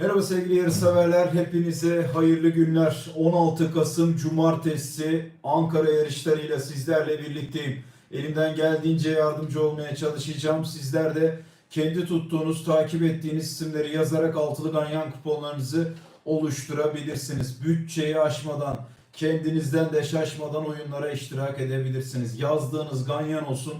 Merhaba sevgili yarışseverler. Hepinize hayırlı günler. 16 Kasım Cumartesi Ankara yarışlarıyla sizlerle birlikteyim. Elimden geldiğince yardımcı olmaya çalışacağım. Sizler de kendi tuttuğunuz, takip ettiğiniz isimleri yazarak altılı ganyan kuponlarınızı oluşturabilirsiniz. Bütçeyi aşmadan, kendinizden de şaşmadan oyunlara iştirak edebilirsiniz. Yazdığınız ganyan olsun,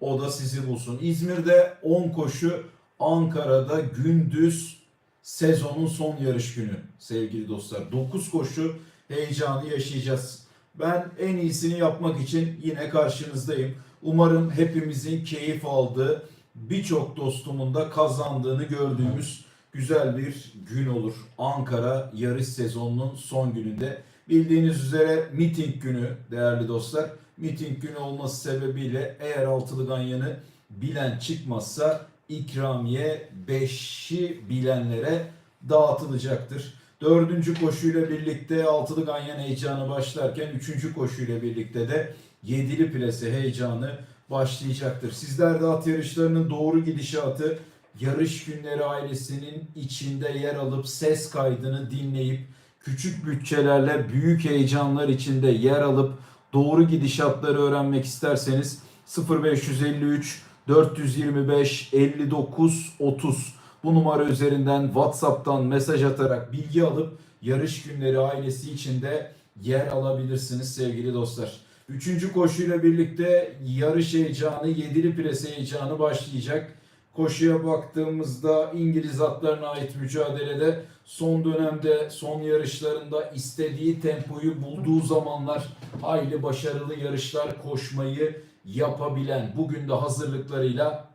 o da sizi bulsun. İzmir'de 10 koşu, Ankara'da gündüz sezonun son yarış günü sevgili dostlar. 9 koşu heyecanı yaşayacağız. Ben en iyisini yapmak için yine karşınızdayım. Umarım hepimizin keyif aldığı, birçok dostumun da kazandığını gördüğümüz güzel bir gün olur. Ankara yarış sezonunun son gününde. Bildiğiniz üzere miting günü değerli dostlar. Miting günü olması sebebiyle eğer altılı ganyanı bilen çıkmazsa ikramiye 5'i bilenlere dağıtılacaktır. Dördüncü koşuyla birlikte altılı ganyan heyecanı başlarken üçüncü koşuyla birlikte de yedili plase heyecanı başlayacaktır. Sizler de at yarışlarının doğru gidişatı yarış günleri ailesinin içinde yer alıp ses kaydını dinleyip küçük bütçelerle büyük heyecanlar içinde yer alıp doğru gidişatları öğrenmek isterseniz 0553 425 59 30 bu numara üzerinden WhatsApp'tan mesaj atarak bilgi alıp yarış günleri ailesi içinde yer alabilirsiniz sevgili dostlar. Üçüncü koşuyla birlikte yarış heyecanı, yedili pres heyecanı başlayacak. Koşuya baktığımızda İngiliz atlarına ait mücadelede son dönemde son yarışlarında istediği tempoyu bulduğu zamanlar hayli başarılı yarışlar koşmayı yapabilen bugün de hazırlıklarıyla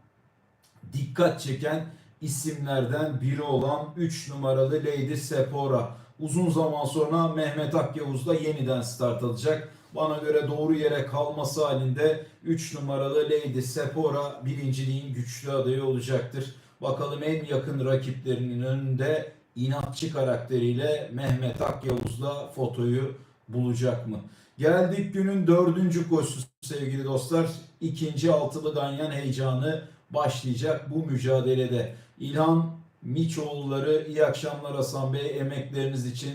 dikkat çeken isimlerden biri olan 3 numaralı Lady Sepora. Uzun zaman sonra Mehmet Akyavuz da yeniden start alacak. Bana göre doğru yere kalması halinde 3 numaralı Lady Sepora birinciliğin güçlü adayı olacaktır. Bakalım en yakın rakiplerinin önünde inatçı karakteriyle Mehmet Akyavuz'la fotoyu bulacak mı? Geldik günün dördüncü koşusu sevgili dostlar. İkinci altılı ganyan heyecanı başlayacak bu mücadelede. İlhan Miçoğulları iyi akşamlar Hasan Bey emekleriniz için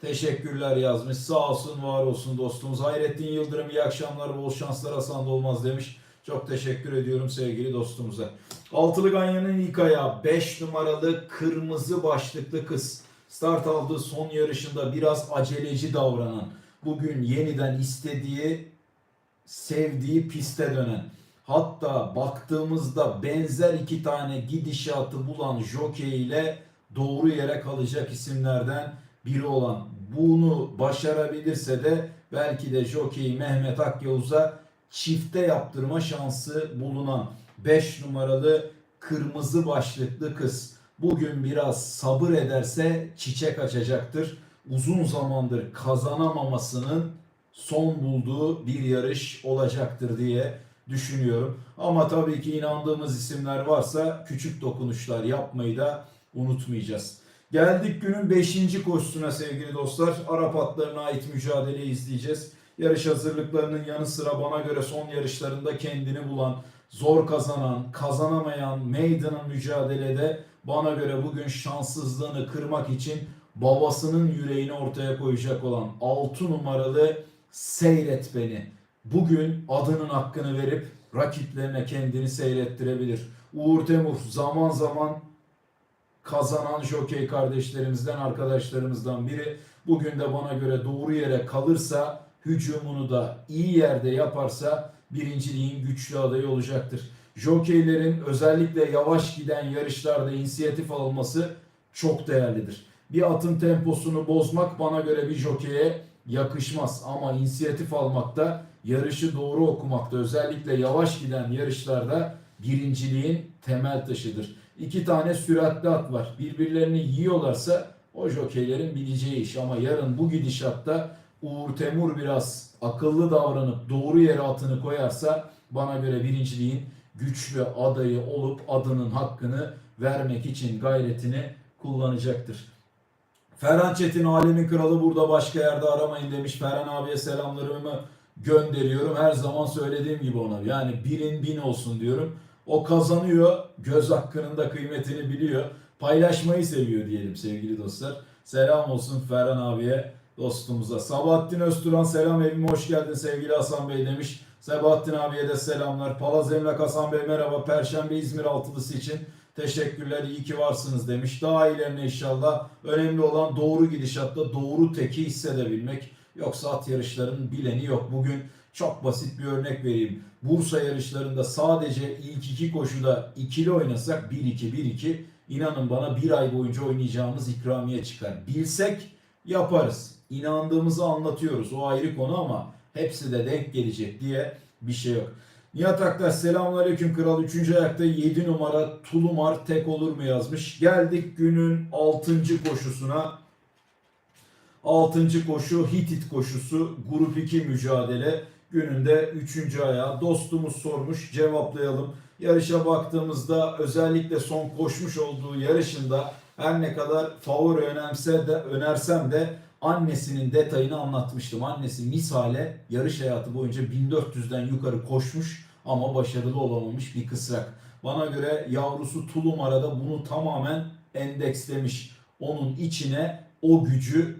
teşekkürler yazmış. Sağ olsun var olsun dostumuz. Hayrettin Yıldırım iyi akşamlar bol şanslar Hasan da olmaz demiş. Çok teşekkür ediyorum sevgili dostumuza. Altılı Ganyan'ın ilk ayağı 5 numaralı kırmızı başlıklı kız. Start aldığı son yarışında biraz aceleci davranan, bugün yeniden istediği, sevdiği piste dönen, hatta baktığımızda benzer iki tane gidişatı bulan jockey ile doğru yere kalacak isimlerden biri olan bunu başarabilirse de belki de jockey Mehmet Akyavuz'a çifte yaptırma şansı bulunan 5 numaralı kırmızı başlıklı kız. Bugün biraz sabır ederse çiçek açacaktır. Uzun zamandır kazanamamasının son bulduğu bir yarış olacaktır diye düşünüyorum. Ama tabii ki inandığımız isimler varsa küçük dokunuşlar yapmayı da unutmayacağız. Geldik günün 5. koşusuna sevgili dostlar. Arap atlarına ait mücadeleyi izleyeceğiz. Yarış hazırlıklarının yanı sıra bana göre son yarışlarında kendini bulan, zor kazanan, kazanamayan Maiden'ın mücadelede bana göre bugün şanssızlığını kırmak için babasının yüreğini ortaya koyacak olan 6 numaralı Seyret Beni. Bugün adının hakkını verip rakiplerine kendini seyrettirebilir. Uğur Temur zaman zaman kazanan jokey kardeşlerimizden, arkadaşlarımızdan biri. Bugün de bana göre doğru yere kalırsa, hücumunu da iyi yerde yaparsa birinciliğin güçlü adayı olacaktır. Jokeylerin özellikle yavaş giden yarışlarda inisiyatif alması çok değerlidir. Bir atın temposunu bozmak bana göre bir jokeye yakışmaz ama inisiyatif almakta, yarışı doğru okumakta, özellikle yavaş giden yarışlarda birinciliğin temel taşıdır. İki tane süratli at var. Birbirlerini yiyorlarsa o jokeylerin bileceği iş. Ama yarın bu gidişatta Uğur Temur biraz akıllı davranıp doğru yere atını koyarsa bana göre birinciliğin güçlü adayı olup adının hakkını vermek için gayretini kullanacaktır. Ferhan Çetin alemin kralı burada başka yerde aramayın demiş. Ferhan abiye selamlarımı gönderiyorum. Her zaman söylediğim gibi ona. Yani birin bin olsun diyorum. O kazanıyor. Göz hakkının da kıymetini biliyor. paylaşmayı seviyor diyelim sevgili dostlar. Selam olsun Ferhan abiye, dostumuza. Sabahattin Özturan selam evime hoş geldin sevgili Hasan Bey demiş. Sabahattin abiye de selamlar. Palaz Emlak Hasan Bey merhaba. Perşembe İzmir altılısı için teşekkürler. iyi ki varsınız demiş. Daha iyilerine inşallah. Önemli olan doğru gidişatta doğru teki hissedebilmek. Yoksa at yarışlarının bileni yok. Bugün çok basit bir örnek vereyim. Bursa yarışlarında sadece ilk iki koşuda ikili oynasak 1-2 1-2 inanın bana bir ay boyunca oynayacağımız ikramiye çıkar. Bilsek yaparız. İnandığımızı anlatıyoruz. O ayrı konu ama hepsi de denk gelecek diye bir şey yok. Nihat Aktaş selamünaleyküm kral 3. ayakta 7 numara Tulumar tek olur mu yazmış. Geldik günün 6. koşusuna. 6. koşu Hitit koşusu grup 2 mücadele gününde 3. ayağı dostumuz sormuş cevaplayalım. Yarışa baktığımızda özellikle son koşmuş olduğu yarışında her ne kadar favori önemse de önersem de annesinin detayını anlatmıştım. Annesi misale yarış hayatı boyunca 1400'den yukarı koşmuş ama başarılı olamamış bir kısrak. Bana göre yavrusu Tulum arada bunu tamamen endekslemiş. Onun içine o gücü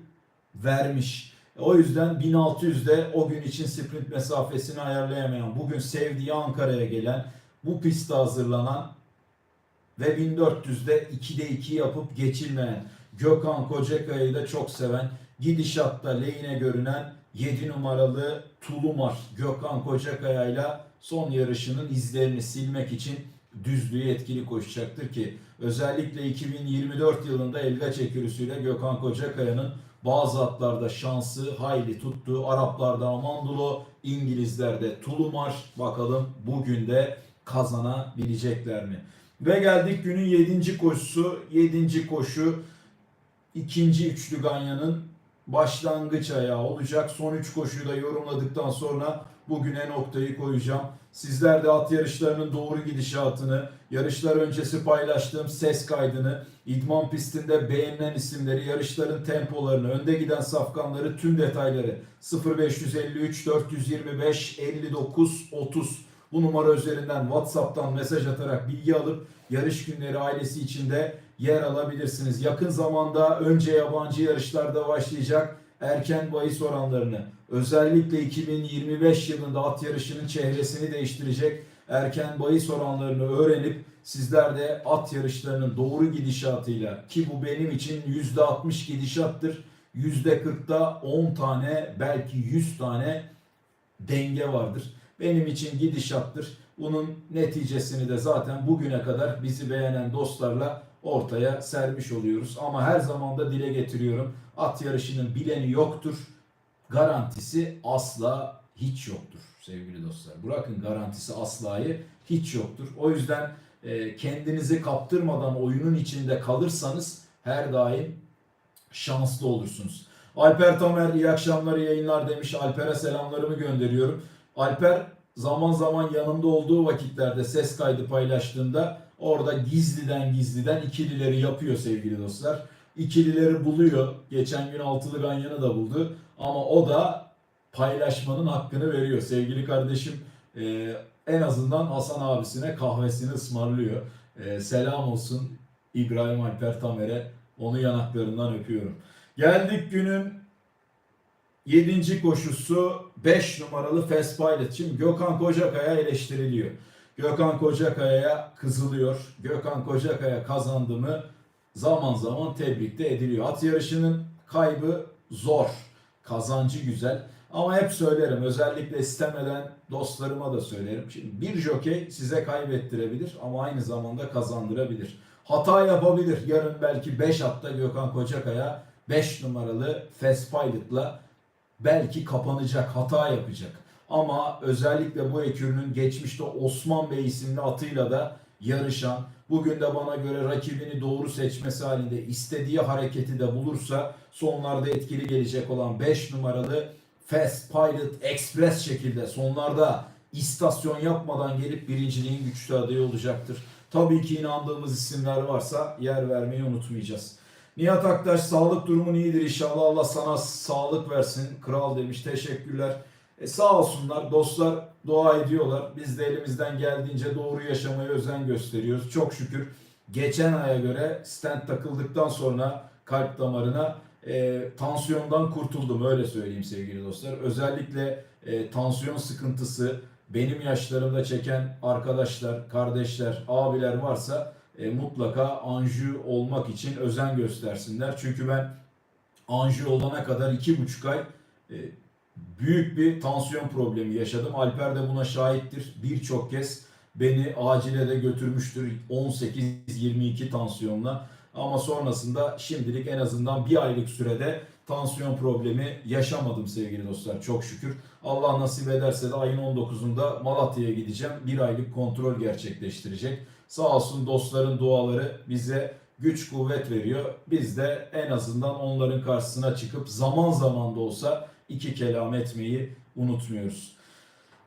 vermiş. O yüzden 1600'de o gün için sprint mesafesini ayarlayamayan, bugün sevdiği Ankara'ya gelen, bu pistte hazırlanan ve 1400'de 2'de 2 yapıp geçilmeyen, Gökhan Kocakaya'yı da çok seven, gidişatta lehine görünen 7 numaralı Tulumar Gökhan Kocakaya ile son yarışının izlerini silmek için düzlüğü etkili koşacaktır ki özellikle 2024 yılında Elgaç ekürüsüyle Gökhan Kocakaya'nın bazı atlarda şansı hayli tuttu. Araplarda Amandulo, İngilizlerde Tulumar. Bakalım bugün de kazanabilecekler mi? Ve geldik günün 7. koşusu. 7. koşu ikinci üçlü Ganya'nın başlangıç ayağı olacak. Son 3 koşuyu da yorumladıktan sonra bugüne noktayı koyacağım. Sizler de at yarışlarının doğru gidişatını, yarışlar öncesi paylaştığım ses kaydını, idman pistinde beğenilen isimleri, yarışların tempolarını, önde giden safkanları, tüm detayları 0553 425 59 30 bu numara üzerinden WhatsApp'tan mesaj atarak bilgi alıp yarış günleri ailesi içinde yer alabilirsiniz. Yakın zamanda önce yabancı yarışlarda başlayacak erken bahis oranlarını özellikle 2025 yılında at yarışının çehresini değiştirecek erken bahis oranlarını öğrenip sizler de at yarışlarının doğru gidişatıyla ki bu benim için %60 gidişattır. %40'da 10 tane belki 100 tane denge vardır. Benim için gidişattır. Bunun neticesini de zaten bugüne kadar bizi beğenen dostlarla ortaya sermiş oluyoruz. Ama her zaman da dile getiriyorum. At yarışının bileni yoktur. Garantisi asla hiç yoktur sevgili dostlar. Bırakın garantisi aslayı hiç yoktur. O yüzden e, kendinizi kaptırmadan oyunun içinde kalırsanız her daim şanslı olursunuz. Alper Tamer iyi akşamlar yayınlar demiş. Alper'e selamlarımı gönderiyorum. Alper zaman zaman yanımda olduğu vakitlerde ses kaydı paylaştığında orada gizliden gizliden ikilileri yapıyor sevgili dostlar. İkilileri buluyor. Geçen gün altılı ganyanı da buldu. Ama o da paylaşmanın hakkını veriyor. Sevgili kardeşim e, en azından Hasan abisine kahvesini ısmarlıyor. E, selam olsun İbrahim Alper Tamer'e. Onu yanaklarından öpüyorum. Geldik günün 7. koşusu 5 numaralı Fast Pilot. Şimdi Gökhan Kocakaya eleştiriliyor. Gökhan Kocakaya'ya kızılıyor. Gökhan Kocakaya kazandı mı zaman zaman tebrik de ediliyor. At yarışının kaybı zor. Kazancı güzel. Ama hep söylerim özellikle istemeden dostlarıma da söylerim. Şimdi bir jokey size kaybettirebilir ama aynı zamanda kazandırabilir. Hata yapabilir. Yarın belki 5 atta Gökhan Kocakaya 5 numaralı Fast Pilot'la belki kapanacak, hata yapacak. Ama özellikle bu ekürünün geçmişte Osman Bey isimli atıyla da yarışan, bugün de bana göre rakibini doğru seçmesi halinde istediği hareketi de bulursa sonlarda etkili gelecek olan 5 numaralı Fast Pilot Express şekilde sonlarda istasyon yapmadan gelip birinciliğin güçlü adayı olacaktır. Tabii ki inandığımız isimler varsa yer vermeyi unutmayacağız. Nihat Aktaş sağlık durumun iyidir inşallah. Allah sana sağlık versin. Kral demiş. Teşekkürler. E sağ olsunlar. Dostlar dua ediyorlar. Biz de elimizden geldiğince doğru yaşamaya özen gösteriyoruz. Çok şükür geçen aya göre stent takıldıktan sonra kalp damarına e, tansiyondan kurtuldum öyle söyleyeyim sevgili dostlar. Özellikle e, tansiyon sıkıntısı benim yaşlarımda çeken arkadaşlar, kardeşler, abiler varsa e, mutlaka anjiyo olmak için özen göstersinler. Çünkü ben anjiyo olana kadar iki buçuk ay e, büyük bir tansiyon problemi yaşadım. Alper de buna şahittir. Birçok kez beni acile de götürmüştür 18-22 tansiyonla. Ama sonrasında şimdilik en azından bir aylık sürede tansiyon problemi yaşamadım sevgili dostlar çok şükür. Allah nasip ederse de ayın 19'unda Malatya'ya gideceğim. Bir aylık kontrol gerçekleştirecek. Sağ olsun dostların duaları bize güç kuvvet veriyor. Biz de en azından onların karşısına çıkıp zaman zaman da olsa iki kelam etmeyi unutmuyoruz.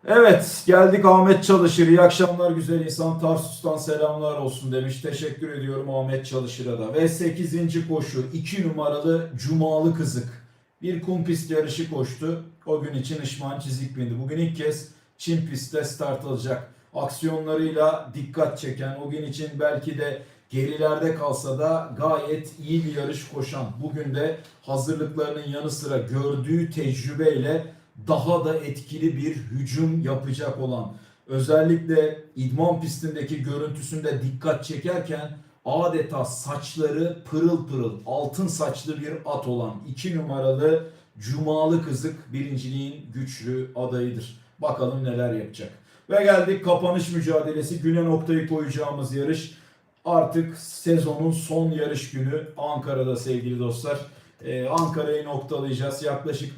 Evet geldik Ahmet Çalışır. İyi akşamlar güzel insan. Tarsus'tan selamlar olsun demiş. Teşekkür ediyorum Ahmet Çalışır'a da. Ve 8. koşu 2 numaralı Cumalı Kızık. Bir kum pist yarışı koştu. O gün için Işman Çizik bindi. Bugün ilk kez Çin pistte start alacak. Aksiyonlarıyla dikkat çeken, o gün için belki de gerilerde kalsa da gayet iyi bir yarış koşan, bugün de hazırlıklarının yanı sıra gördüğü tecrübeyle daha da etkili bir hücum yapacak olan, özellikle idman pistindeki görüntüsünde dikkat çekerken adeta saçları pırıl pırıl altın saçlı bir at olan 2 numaralı Cumalı Kızık birinciliğin güçlü adayıdır. Bakalım neler yapacak. Ve geldik kapanış mücadelesi. Güne noktayı koyacağımız yarış. Artık sezonun son yarış günü Ankara'da sevgili dostlar. Ee, Ankara'yı noktalayacağız. Yaklaşık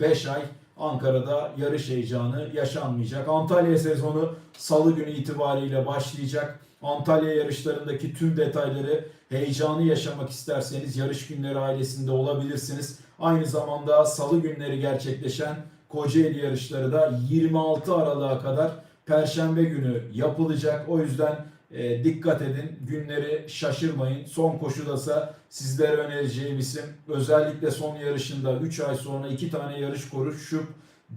4,5-5 ay Ankara'da yarış heyecanı yaşanmayacak. Antalya sezonu salı günü itibariyle başlayacak. Antalya yarışlarındaki tüm detayları, heyecanı yaşamak isterseniz yarış günleri ailesinde olabilirsiniz. Aynı zamanda salı günleri gerçekleşen Kocaeli yarışları da 26 Aralık'a kadar Perşembe günü yapılacak. O yüzden e, dikkat edin. Günleri şaşırmayın. Son koşudasa sizlere önereceğim isim özellikle son yarışında 3 ay sonra 2 tane yarış koşup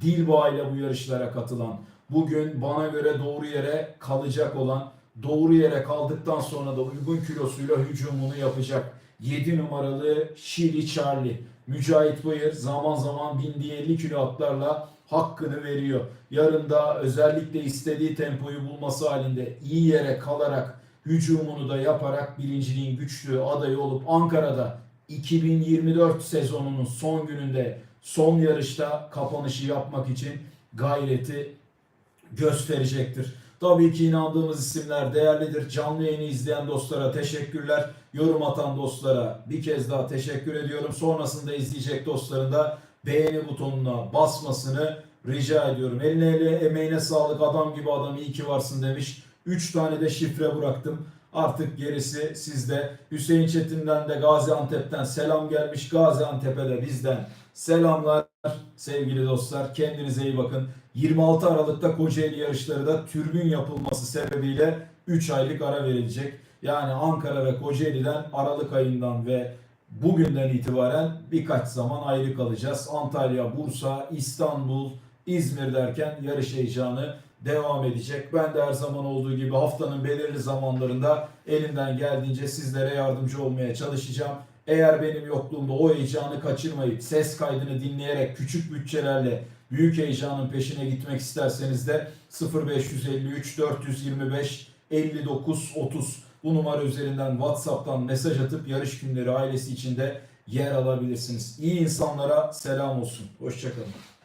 Dilba ile bu yarışlara katılan bugün bana göre doğru yere kalacak olan doğru yere kaldıktan sonra da uygun kilosuyla hücumunu yapacak 7 numaralı Şili Charlie. Mücahit Bayır zaman zaman bindiği 50 kilo atlarla hakkını veriyor. Yarın da özellikle istediği tempoyu bulması halinde iyi yere kalarak hücumunu da yaparak birinciliğin güçlü adayı olup Ankara'da 2024 sezonunun son gününde son yarışta kapanışı yapmak için gayreti gösterecektir. Tabii ki inandığımız isimler değerlidir. Canlı yayını izleyen dostlara teşekkürler. Yorum atan dostlara bir kez daha teşekkür ediyorum. Sonrasında izleyecek dostların da beğeni butonuna basmasını rica ediyorum. Eline ele emeğine sağlık adam gibi adam iyi ki varsın demiş. 3 tane de şifre bıraktım. Artık gerisi sizde. Hüseyin Çetin'den de Gaziantep'ten selam gelmiş. Gaziantep'e de bizden selamlar sevgili dostlar. Kendinize iyi bakın. 26 Aralık'ta Kocaeli yarışları da türbün yapılması sebebiyle 3 aylık ara verilecek. Yani Ankara ve Kocaeli'den Aralık ayından ve bugünden itibaren birkaç zaman ayrı kalacağız. Antalya, Bursa, İstanbul, İzmir derken yarış heyecanı devam edecek. Ben de her zaman olduğu gibi haftanın belirli zamanlarında elimden geldiğince sizlere yardımcı olmaya çalışacağım. Eğer benim yokluğumda o heyecanı kaçırmayıp ses kaydını dinleyerek küçük bütçelerle büyük heyecanın peşine gitmek isterseniz de 0553 425 59 30 bu numara üzerinden WhatsApp'tan mesaj atıp yarış günleri ailesi içinde yer alabilirsiniz. İyi insanlara selam olsun. Hoşçakalın.